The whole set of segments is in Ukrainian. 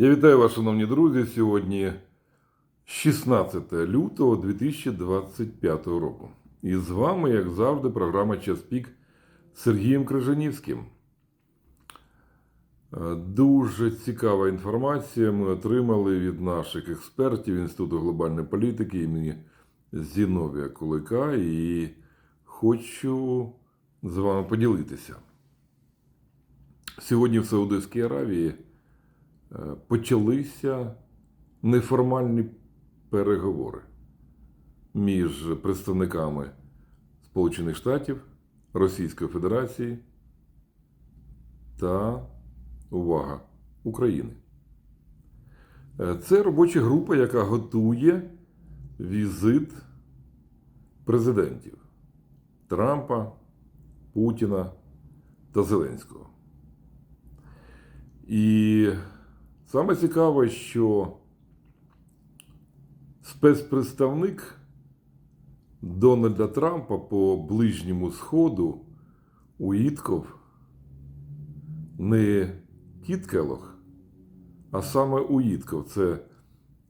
Я вітаю вас, шановні друзі. Сьогодні 16 лютого 2025 року. І з вами, як завжди, програма Час Пік з Сергієм Крижанівським. Е, Дуже цікава інформація ми отримали від наших експертів Інституту глобальної політики імені Зіновія Кулика і хочу з вами поділитися. Сьогодні в Саудовській Аравії почалися неформальні переговори між представниками Сполучених Штатів, Російської Федерації та увага України. Е, Це робоча група, яка готує візит президентів Трампа, Путіна та Зеленського. І саме цікаве, що спецпредставник Дональда Трампа по Ближньому Сходу Уітков не Кіт Келох, а саме Уітков. Це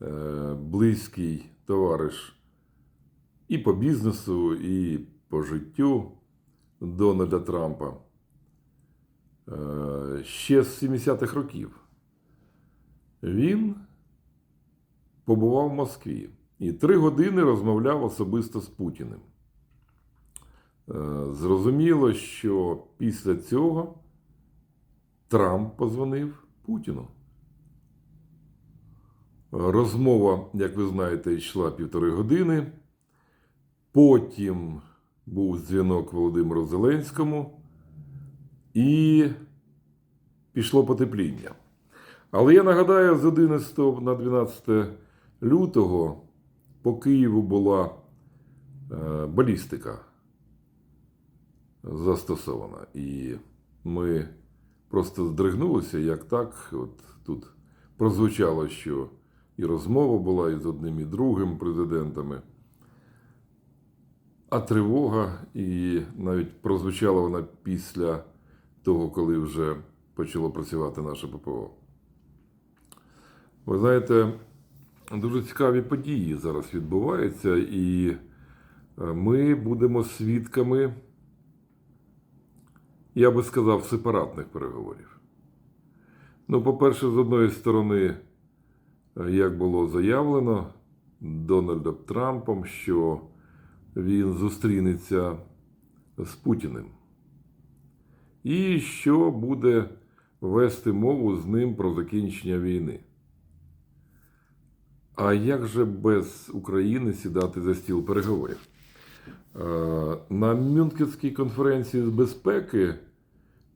е, близький товариш і по бізнесу, і по життю Дональда Трампа. Е, ще з 70-х років. Він побував в Москві і три години розмовляв особисто з Путіним. Е, Зрозуміло, що після цього Трамп позвонив Путіну. Розмова, як ви знаєте, йшла півтори години. Потім був дзвінок Володимиру Зеленському і пішло потепління. Але я нагадаю, з 11 на 12 лютого по Києву була е, балістика застосована. І ми просто здригнулися, як так. От тут прозвучало, що і розмова була і з одним, і другим президентами. А тривога, і навіть прозвучала вона після того, коли вже почало працювати наше ППО. Ви знаєте, дуже цікаві події зараз відбуваються, і е, ми будемо свідками, я би сказав, сепаратних переговорів. Ну, по-перше, з одної сторони, е, як було заявлено Дональдом Трампом, що він зустрінеться з Путіним. І що буде вести мову з ним про закінчення війни. А як же без України сідати за стіл переговорів? Е, На Мюнхенській конференції з безпеки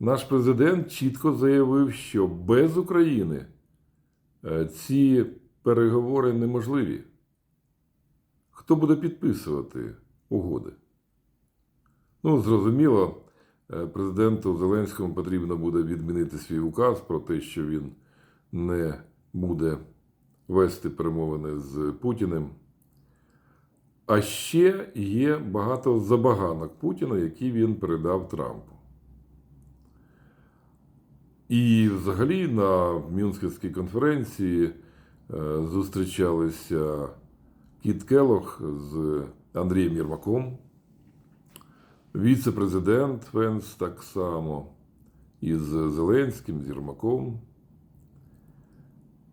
наш президент чітко заявив, що без України е, ці переговори неможливі. Хто буде підписувати угоди? Ну, зрозуміло, е, президенту Зеленському потрібно буде відмінити свій указ про те, що він не буде вести перемовини з Путіним. А ще є багато забаганок Путіна, які він передав Трампу. І взагалі на Мюнхенській конференції е, зустрічалися Кіт Келох з Андрієм Єрмаком, віце-президент Венс так само, із Зеленським, з Єрмаком.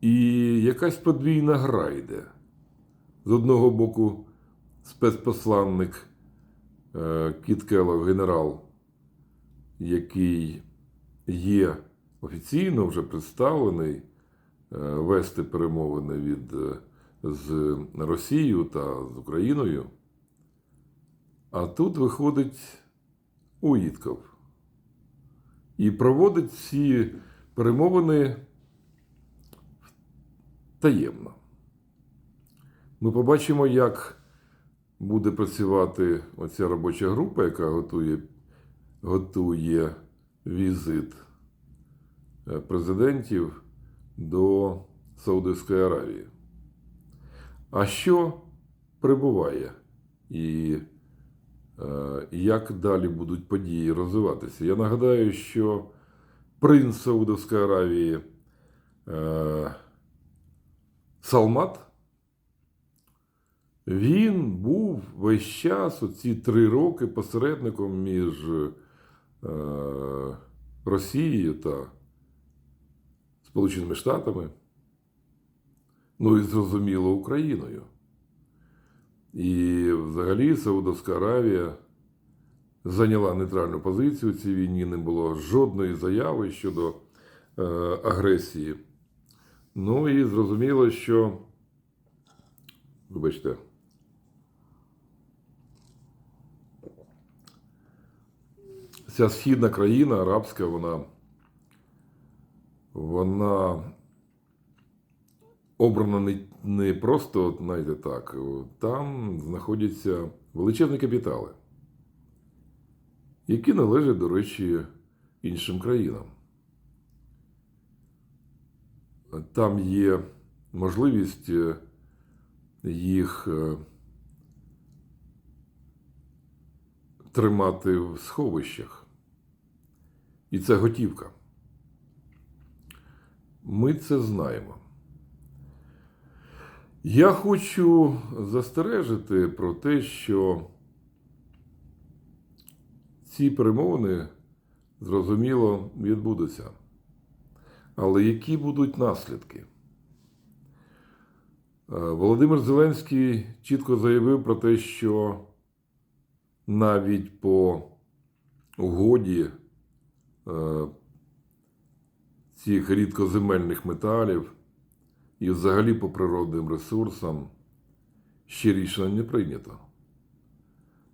І якась подвійна гра йде. З одного боку, спецпосланник е, Кіт Келлог, генерал, який є офіційно вже представлений е, вести перемовини від, е, з Росією та з Україною. А тут виходить Уїтков і проводить ці перемовини таємно. Ми побачимо, як буде працювати оця робоча група, яка готує, готує візит е, президентів до Саудовської Аравії. А що прибуває? І е, як далі будуть події розвиватися? Я нагадаю, що принц Саудовської Аравії е, Салмат. Він був весь час, оці три роки, посередником між е, Росією та Сполученими Штатами, ну і зрозуміло Україною. І взагалі Саудовська Аравія зайняла нейтральну позицію у цій війні, не було жодної заяви щодо е, агресії. Ну і зрозуміло, що, вибачте, ця східна країна, арабська, вона, вона обрана не, не просто, знаєте, так, там знаходяться величезні капітали, які належать, до речі, іншим країнам. Там є можливість е, їх е, тримати в сховищах. І це готівка. Ми це знаємо. Я хочу застережити про те, що ці перемовини, зрозуміло, відбудуться. Але які будуть наслідки? Е, Володимир Зеленський чітко заявив про те, що навіть по угоді е, цих рідкоземельних металів і взагалі по природним ресурсам ще рішення не прийнято.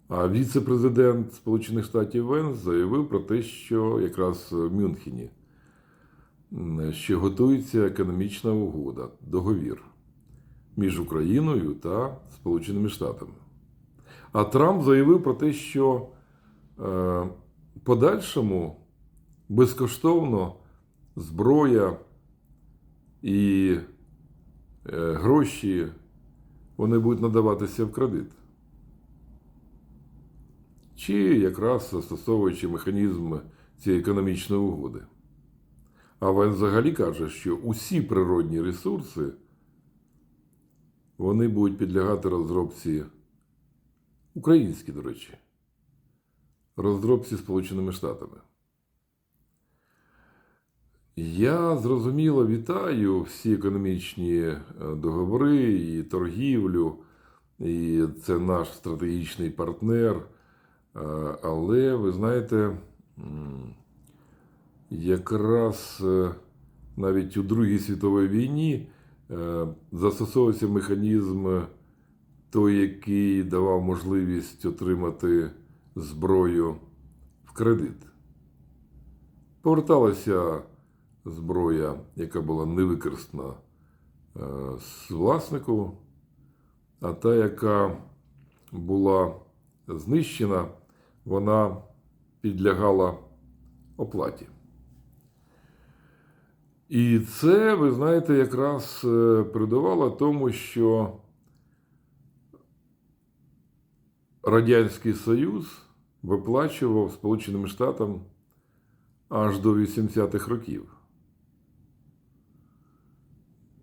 А віце-президент Сполучених Штатів Венс заявив про те, що якраз в Мюнхені що готується економічна угода, договір між Україною та Сполученими Штатами. А Трамп заявив про те, що е, подальшому безкоштовно зброя і е, гроші вони будуть надаватися в кредит. Чи якраз застосовуючи механізм цієї економічної угоди. А він взагалі каже, що усі природні ресурси вони будуть підлягати розробці українські, до речі, розробці Сполученими Штатами. Я зрозуміло вітаю всі економічні е, договори і торгівлю, і це наш стратегічний партнер. Е, Але ви знаєте, якраз е, навіть у Другій світовій війні е, застосовувався механізм е, той, який давав можливість отримати зброю в кредит. Поверталася зброя, яка була не використана з власнику, а та, яка була знищена, вона підлягала оплаті. І це, ви знаєте, якраз е, передувало тому, що Радянський Союз виплачував Сполученим Штатам аж до 80-х років.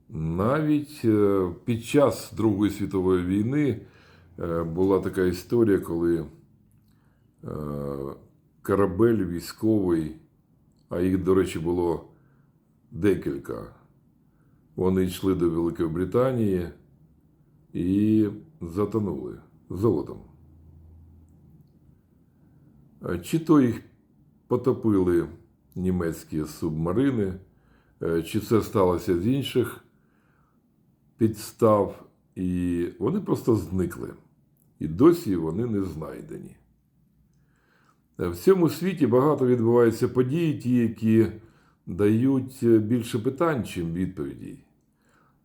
Навіть е, під час Другої світової війни е, була така історія, коли корабель військовий, а їх, до речі, було декілька. Вони йшли до Великої Британії і затонули золотом. Чи то їх потопили німецькі субмарини, е, чи це сталося з інших підстав, і вони просто зникли. І досі вони не знайдені. Е, В цьому світі багато відбувається подій, ті, які дають більше питань, чим відповідей.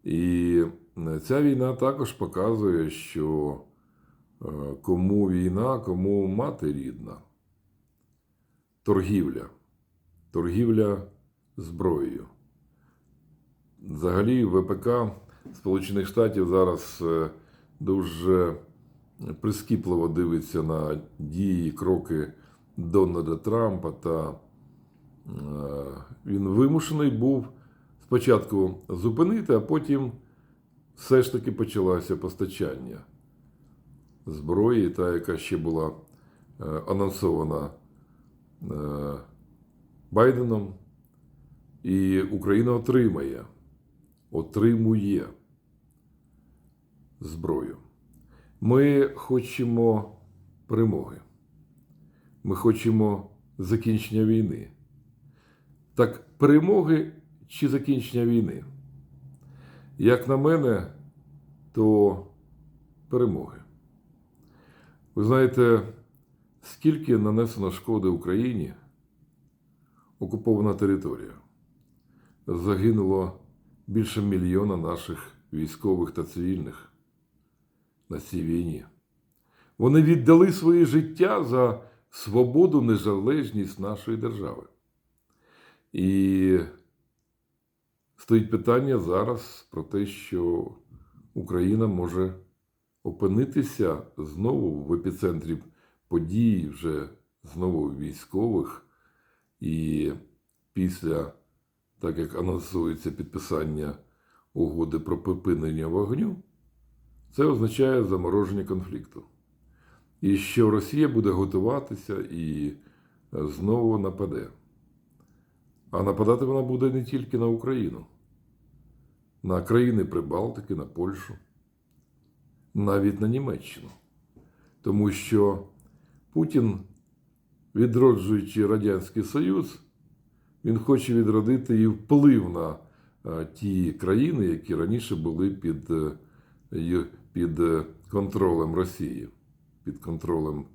І ця війна також показує, що е, кому війна, кому мати рідна. Торгівля. Торгівля зброєю. Взагалі, ВПК Сполучених Штатів зараз е, дуже прискіпливо дивиться на дії, кроки Дональда Трампа та Е, він вимушений був спочатку зупинити, а потім все ж таки почалося постачання зброї, та, яка ще була е, анонсована е, Байденом, і Україна отримає, отримує зброю. Ми хочемо перемоги. Ми хочемо закінчення війни. Так перемоги чи закінчення війни? Як на мене, то перемоги. Ви знаєте, скільки нанесено шкоди Україні окупована територія. Загинуло більше мільйона наших військових та цивільних на цій війні. Вони віддали своє життя за свободу, незалежність нашої держави. І стоїть питання зараз про те, що Україна може опинитися знову в епіцентрі подій, вже знову військових, і після, так як анонсується підписання угоди про припинення вогню, це означає замороження конфлікту. І що Росія буде готуватися і знову нападе. А нападати вона буде не тільки на Україну, на країни Прибалтики, на Польщу, навіть на Німеччину. Тому що Путін, відроджуючи Радянський Союз, він хоче відродити і вплив на е, ті країни, які раніше були під, е, під е, контролем Росії, під контролем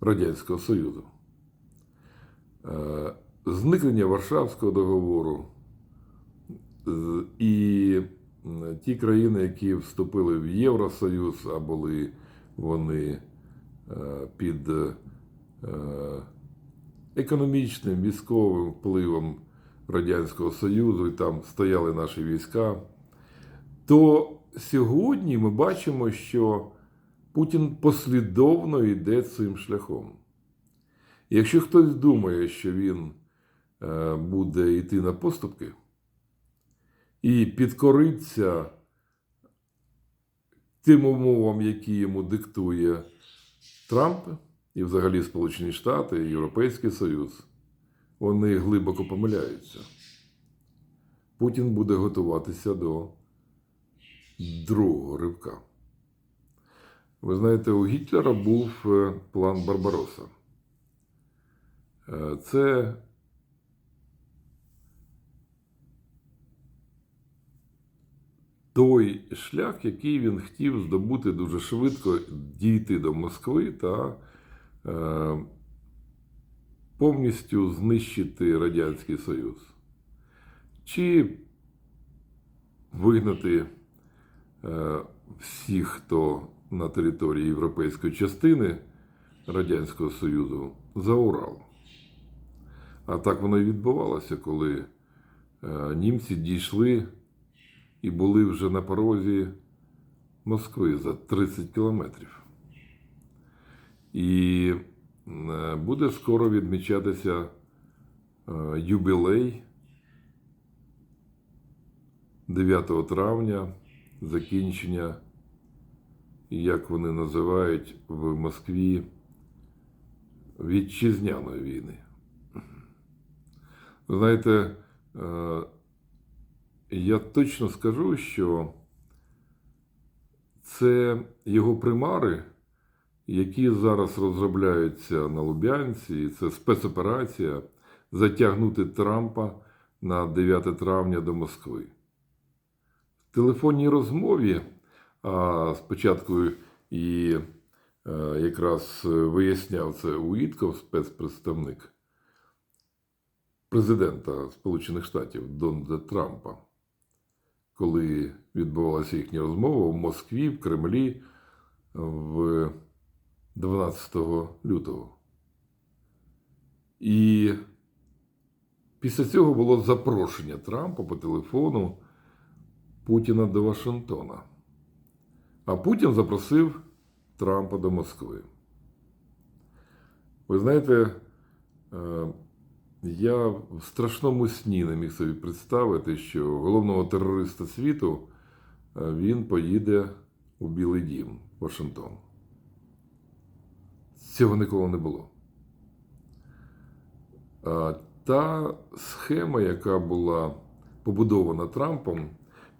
Радянського Союзу. Е, Зникнення Варшавського договору і ті країни, які вступили в Євросоюз, а були вони е, під е, економічним військовим впливом Радянського Союзу, і там стояли наші війська, то сьогодні ми бачимо, що Путін послідовно йде цим шляхом. Якщо хтось думає, що він е, буде йти на поступки і підкориться тим умовам, які йому диктує Трамп і взагалі Сполучені Штати, і Європейський Союз, вони глибоко помиляються. Путін буде готуватися до другого ривка. Ви знаєте, у Гітлера був е, план Барбароса. Е, Це той шлях, який він хотів здобути дуже швидко, дійти до Москви та е, повністю знищити Радянський Союз. Чи вигнати е, всіх, хто на території європейської частини Радянського Союзу за Урал. А так воно і відбувалося, коли е, німці дійшли і були вже на порозі Москви за 30 кілометрів. І е, буде скоро відмічатися е, юбілей 9 травня, закінчення, як вони називають в Москві, вітчизняної війни. Знаєте, е, я точно скажу, що це його примари, які зараз розробляються на Лубянці, це спецоперація затягнути Трампа на 9 травня до Москви. В телефонній розмові, а спочатку і е, якраз виясняв це Уітков, спецпредставник президента Сполучених Штатів Дональда Трампа, коли відбувалася їхня розмова в Москві, в Кремлі в 12 лютого. І після цього було запрошення Трампа по телефону Путіна до Вашингтона. А Путін запросив Трампа до Москви. Ви знаєте, е, я в страшному сні не міг собі представити, що головного терориста світу е, він поїде у Білий Дім, Вашингтон. Цього ніколи не було. Та схема, яка була побудована Трампом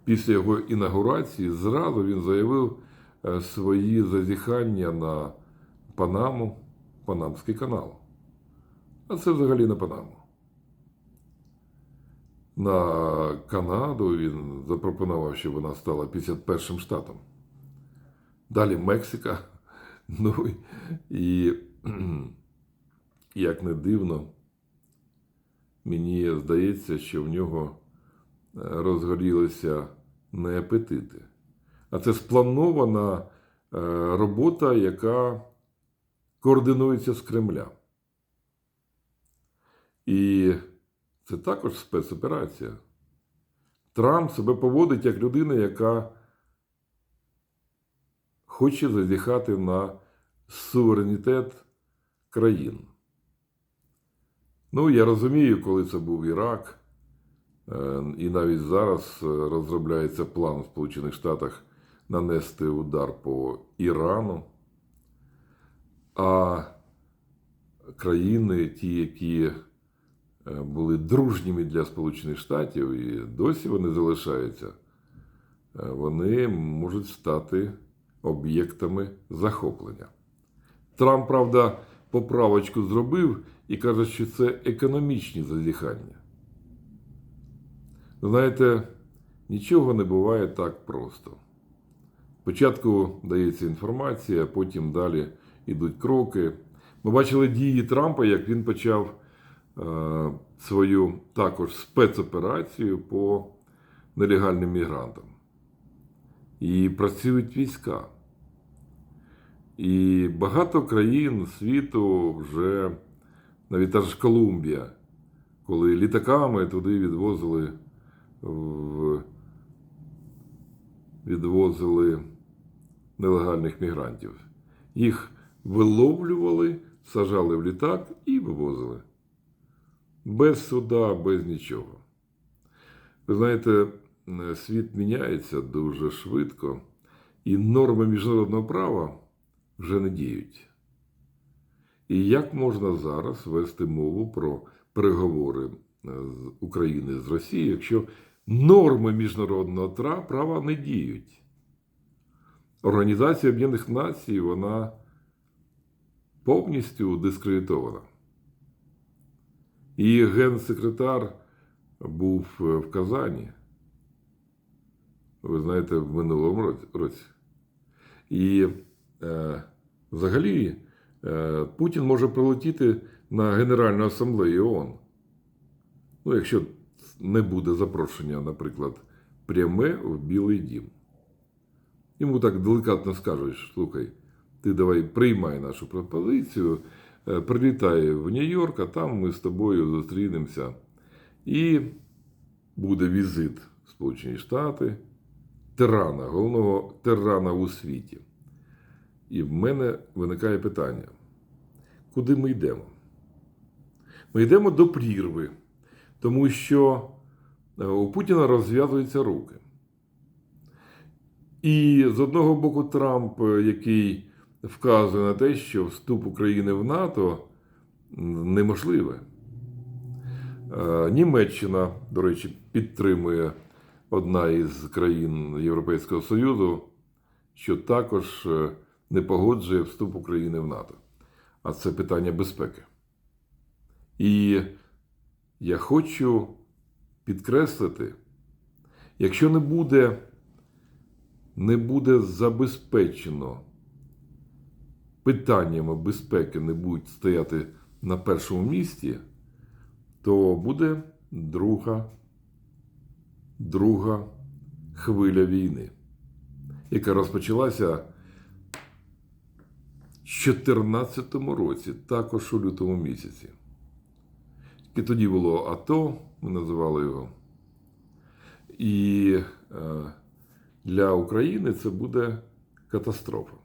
після його інаугурації, зразу він заявив е, свої зазіхання на Панаму, Панамський канал. А це взагалі на Панаму. На Канаду він запропонував, щоб вона стала 51 штатом. Далі Мексика. Ну і як не дивно, мені здається, що в нього е, розгорілися не апетити, а це спланована е, робота, яка координується з Кремля. І це також спецоперація. Трамп себе поводить як людина, яка хоче зазіхати на суверенітет країн. Ну, я розумію, коли це був Ірак, е, і навіть зараз е, розробляється план в Сполучених Штатах нанести удар по Ірану. А країни, ті, які були дружніми для Сполучених Штатів, і досі вони залишаються, е, вони можуть стати об'єктами захоплення. Трамп, правда, поправочку зробив і каже, що це економічні зазіхання. Знаєте, нічого не буває так просто. Спочатку дається інформація, потім далі йдуть кроки. Ми бачили дії Трампа, як він почав е, свою також спецоперацію по нелегальним мігрантам. І працюють війська. І багато країн світу вже, навіть та ж Колумбія, коли літаками туди відвозили, в, відвозили нелегальних мігрантів. Їх виловлювали, сажали в літак і вивозили. Без суда, без нічого. Ви знаєте, світ міняється дуже швидко, і норми міжнародного права вже не діють. І як можна зараз вести мову про переговори з України з Росією, якщо норми міжнародного права не діють? Організація Об'єднаних Націй вона повністю дискредитована. І генсекретар був е, в Казані, ви знаєте, в минулому році-. І е, взагалі е, Путін може прилетіти на Генеральну асамблею ООН. Ну, якщо не буде запрошення, наприклад, пряме в Білий Дім. Йому так делікатно скажуть, слухай, ти давай приймай нашу пропозицію, е, прилітай в Нью-Йорк, а там ми з тобою зустрінемося. І буде візит в Сполучені Штати, тирана, головного тирана у світі. І в мене виникає питання: куди ми йдемо? Ми йдемо до прірви, тому що е, у Путіна розв'язуються руки. І з одного боку, Трамп, е, який вказує на те, що вступ України в НАТО неможливе. Е, Німеччина, до речі, підтримує одна із країн Європейського Союзу, що також е, не погоджує вступ України в НАТО. А це питання безпеки. І я хочу підкреслити, якщо не буде, не буде забезпечено питаннями безпеки не будуть стояти на першому місці, то буде друга, друга хвиля війни, яка розпочалася в 2014 році, також у лютому місяці. І тоді було АТО, ми називали його. І е, для України це буде катастрофа.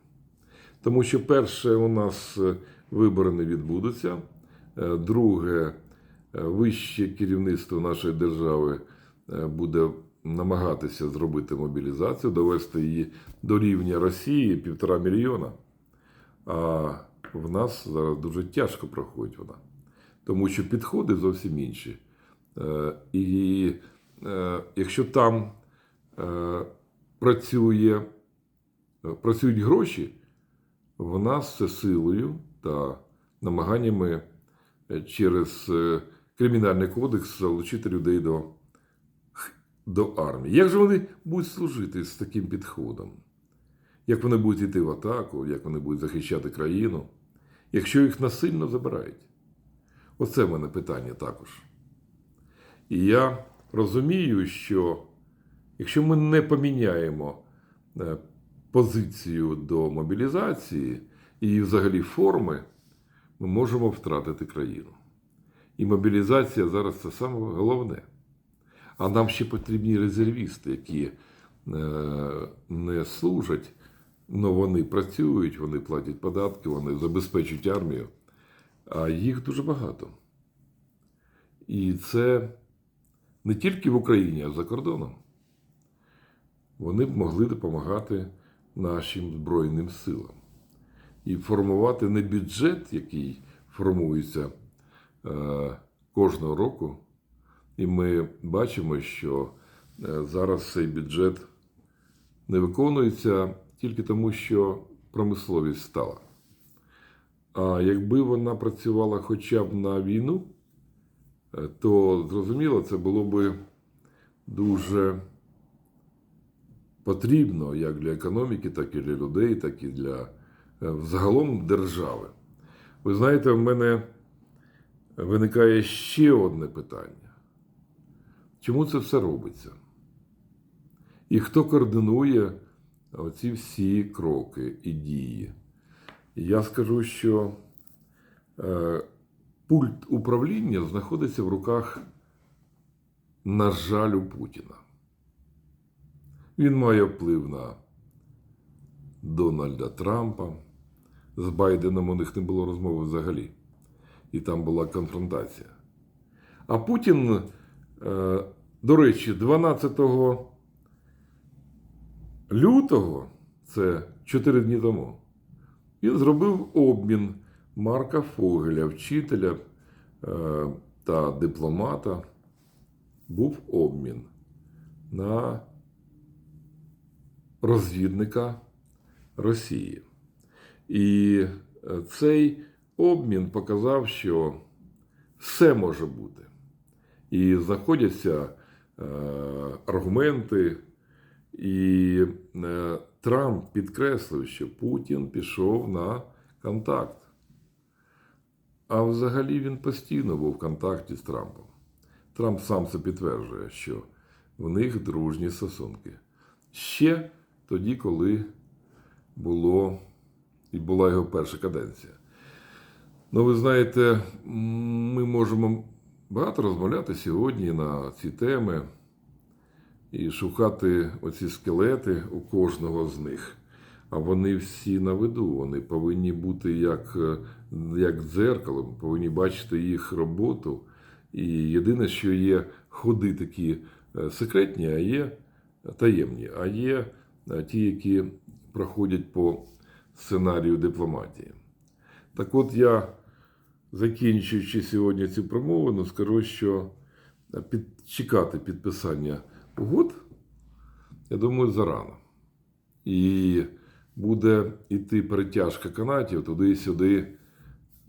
Тому що перше, у нас е, вибори не відбудуться. Е, Друге, е, вище керівництво нашої держави буде намагатися зробити мобілізацію, довести її до рівня Росії півтора мільйона. А в нас зараз дуже тяжко проходить вона, тому що підходи зовсім інші. І якщо там працює, працюють гроші, в нас це силою та намаганнями е, через е, кримінальний кодекс залучити людей до, до армії. Як же вони будуть служити з таким підходом? Як вони будуть йти в атаку, як вони будуть захищати країну, якщо їх насильно забирають? Оце в мене питання також. І я розумію, що якщо ми не поміняємо е, позицію до мобілізації і взагалі форми, ми можемо втратити країну. І мобілізація зараз це саме головне. А нам ще потрібні резервісти, які е, не служать, але вони працюють, вони платять податки, вони забезпечують армію. А їх дуже багато. І це не тільки в Україні, а за кордоном. Вони б могли допомагати нашим Збройним силам і формувати не бюджет, який формується е, кожного року. І ми бачимо, що е, зараз цей бюджет не виконується тільки тому, що промисловість стала. А якби вона працювала хоча б на війну, е, то зрозуміло, це було би дуже потрібно як для економіки, так і для людей, так і для е, взагалом держави. Ви знаєте, в мене виникає ще одне питання. Чому це все робиться? І хто координує оці всі кроки і дії? Я скажу, що е, пульт управління знаходиться в руках, на жаль, у Путіна. Він має вплив на Дональда Трампа. З Байденом у них не було розмови взагалі. І там була конфронтація. А Путін, е, до речі, 12 лютого, це 4 дні тому, він зробив обмін Марка Фогеля, вчителя е, та дипломата. Був обмін на розвідника Росії. І е, цей обмін показав, що все може бути. І знаходяться е, аргументи, і е, Трамп підкреслив, що Путін пішов на контакт. А взагалі він постійно був в контакті з Трампом. Трамп сам це підтверджує, що в них дружні стосунки. Ще тоді, коли було і була його перша каденція. Ну, ви знаєте, ми можемо багато розмовляти сьогодні на ці теми і шукати оці скелети у кожного з них. А вони всі на виду, вони повинні бути як, як дзеркалом, повинні бачити їх роботу. І єдине, що є ходи такі е, секретні, а є таємні, а є ті, які проходять по сценарію дипломатії. Так от я, закінчуючи сьогодні цю промовину, скажу, що під, чекати підписання угод, я думаю, зарано. І буде йти перетяжка канатів туди-сюди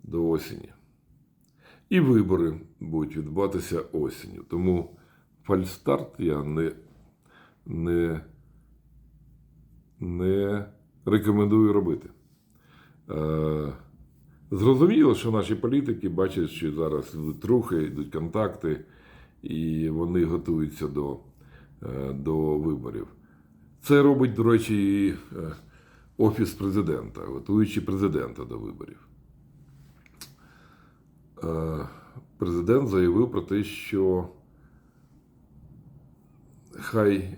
до осені. І вибори будуть відбуватися осінню. Тому фальстарт я не, не, не рекомендую робити. Е, зрозуміло, що наші політики бачать, що зараз йдуть рухи, йдуть контакти, і вони готуються до, е, до виборів. Це робить, до речі, і е, Офіс президента, готуючи президента до виборів. Президент заявив про те, що хай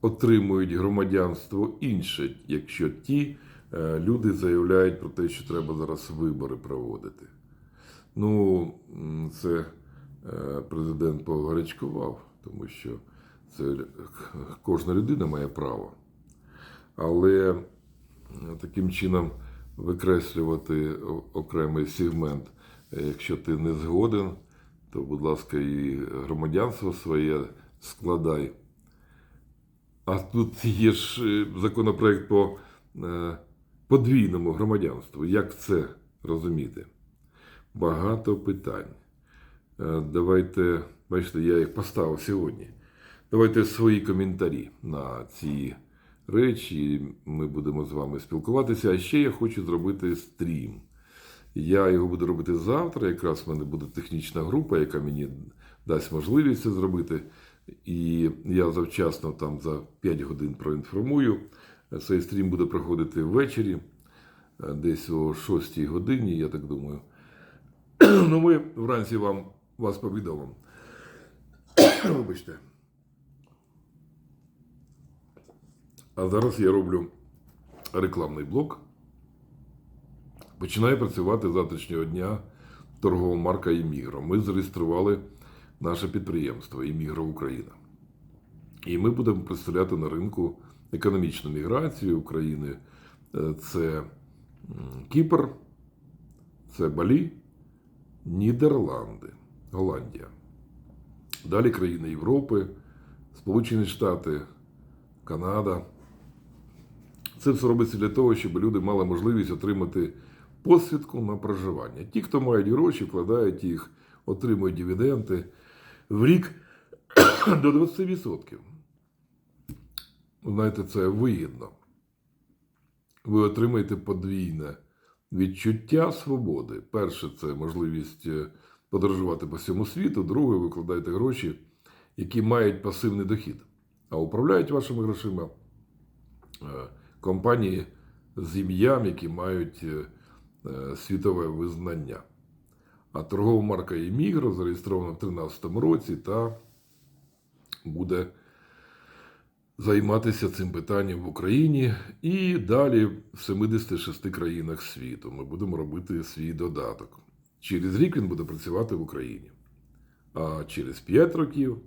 отримують громадянство інше, якщо ті е, люди заявляють про те, що треба зараз вибори проводити. Ну, це е, президент погарячкував, тому що це кожна людина має право. Але е, таким чином викреслювати окремий сегмент, якщо ти не згоден, то, будь ласка, і громадянство своє складай. А тут є ж е, законопроект по е, подвійному громадянству. Як це розуміти? Багато питань. Е, Давайте, бачите, я їх поставив сьогодні. Давайте свої коментарі на ці речі. Ми будемо з вами спілкуватися. А ще я хочу зробити стрім. Я його буду робити завтра. Якраз в мене буде технічна група, яка мені дасть можливість це зробити. І я завчасно там за 5 годин проінформую. Цей стрім буде проходити ввечері, е, десь о 6 годині, я так думаю. Ну, ми вранці вам вас повідомимо. Вибачте. А зараз я роблю рекламний блок. Починає працювати з завтрашнього дня торгова марка Імігро. Ми зареєстрували наше підприємство Імігро Україна. І ми будемо представляти на ринку економічну міграцію України. Е, Це Кіпр, це Балі, Нідерланди, Голландія. Далі країни Європи, Сполучені Штати, Канада. Це все робиться для того, щоб люди мали можливість отримати посвідку на проживання. Ті, хто мають гроші, вкладають їх, отримують дивіденди в рік до 20%. Знаєте, це вигідно. Ви отримаєте подвійне відчуття свободи. Перше, це можливість е, подорожувати по всьому світу. Друге, ви вкладаєте гроші, які мають пасивний дохід. А управляють вашими грошима е, компанії з ім'ям, які мають е, світове визнання. А торгова марка Емігро зареєстрована в 2013 році та буде займатися цим питанням в Україні і далі в 76 країнах світу. Ми будемо робити свій додаток. Через рік він буде працювати в Україні. А через 5 років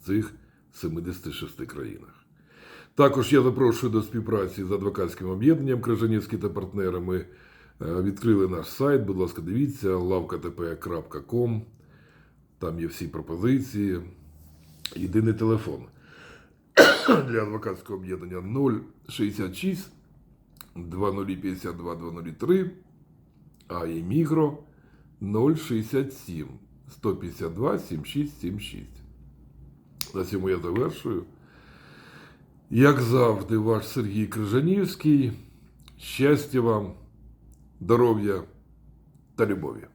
в цих 76 країнах. Також я запрошую до співпраці з адвокатським об'єднанням Крижанівський та партнери. Е, відкрили наш сайт. Будь ласка, дивіться lavktp.com. Там є всі пропозиції. Єдиний телефон для адвокатського об'єднання 066 2052 203, а Емігро 067 152 7676. На цьому я завершую. Як завжди, ваш Сергій Крижанівський. Щастя вам, здоров'я та любові.